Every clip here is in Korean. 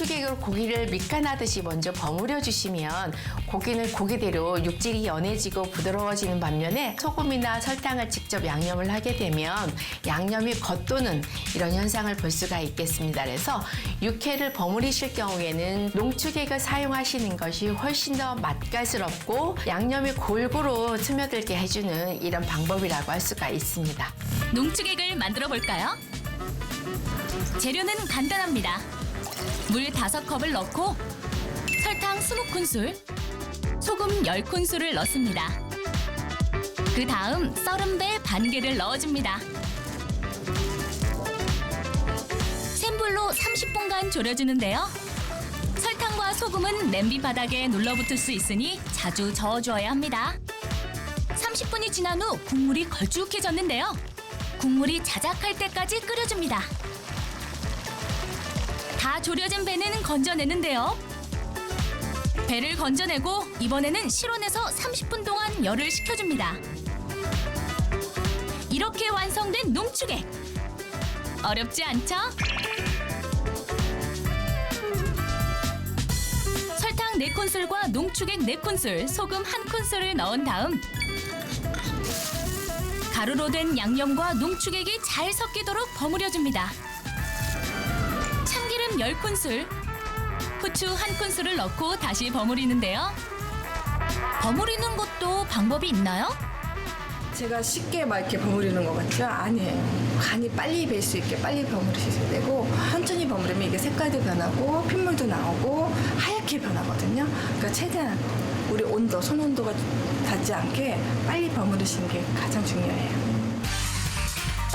농축액으로 고기를 밑간하듯이 먼저 버무려 주시면 고기는 고기대로 육질이 연해지고 부드러워지는 반면에 소금이나 설탕을 직접 양념을 하게 되면 양념이 겉도는 이런 현상을 볼 수가 있겠습니다. 그래서 육회를 버무리실 경우에는 농축액을 사용하시는 것이 훨씬 더 맛깔스럽고 양념이 골고루 스며들게 해주는 이런 방법이라고 할 수가 있습니다. 농축액을 만들어 볼까요? 재료는 간단합니다. 물 5컵을 넣고 설탕 20큰술, 소금 10큰술을 넣습니다. 그 다음 썰은 배 반 개를 넣어줍니다. 센 불로 30분간 졸여주는데요. 설탕과 소금은 냄비 바닥에 눌러붙을 수 있으니 자주 저어줘야 합니다. 30분이 지난 후 국물이 걸쭉해졌는데요. 국물이 자작할 때까지 끓여줍니다. 다 졸여진 배는 건져내는데요. 배를 건져내고 이번에는 실온에서 30분 동안 열을 식혀줍니다. 이렇게 완성된 농축액. 어렵지 않죠? 설탕 4큰술과 농축액 4큰술, 소금 1큰술을 넣은 다음 가루로 된 양념과 농축액이 잘 섞이도록 버무려줍니다. 참기름 10큰술, 후추 1큰술을 넣고 다시 버무리는데요. 버무리는 것도 방법이 있나요? 제가 쉽게 막 이렇게 버무리는 것 같죠? 아니에요. 간이 빨리 뵐 수 있게 빨리 버무리셔야 되고 천천히 버무리면 이게 색깔도 변하고 핏물도 나오고 하얗게 변하거든요. 그러니까 최대한 우리 온도, 손 온도가 닿지 않게 빨리 버무리시는 게 가장 중요해요.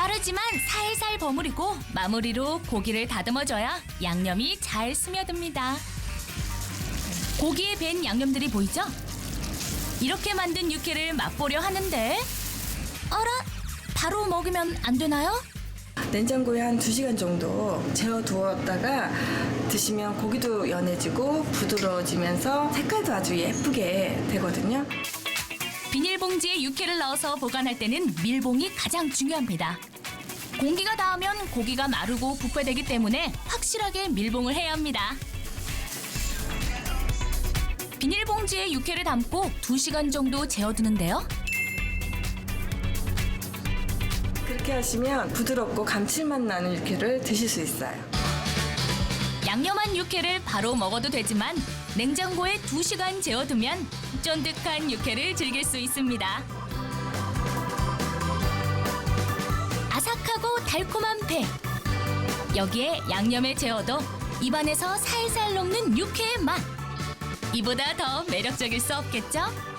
빠르지만 살살 버무리고 마무리로 고기를 다듬어줘야 양념이 잘 스며듭니다. 고기에 밴 양념들이 보이죠? 이렇게 만든 육회를 맛보려 하는데 어라? 바로 먹으면 안 되나요? 냉장고에 한 2시간 정도 재워두었다가 드시면 고기도 연해지고 부드러워지면서 색깔도 아주 예쁘게 되거든요. 비닐봉지에 육회를 넣어서 보관할 때는 밀봉이 가장 중요합니다. 공기가 닿으면 고기가 마르고 부패되기 때문에 확실하게 밀봉을 해야 합니다. 비닐봉지에 육회를 담고 2시간 정도 재워두는데요. 그렇게 하시면 부드럽고 감칠맛 나는 육회를 드실 수 있어요. 양념한 육회를 바로 먹어도 되지만 냉장고에 2시간 재워두면 쫀득한 육회를 즐길 수 있습니다. 아삭하고 달콤한 배. 여기에 양념에 재워도 입안에서 살살 녹는 육회의 맛. 이보다 더 매력적일 수 없겠죠?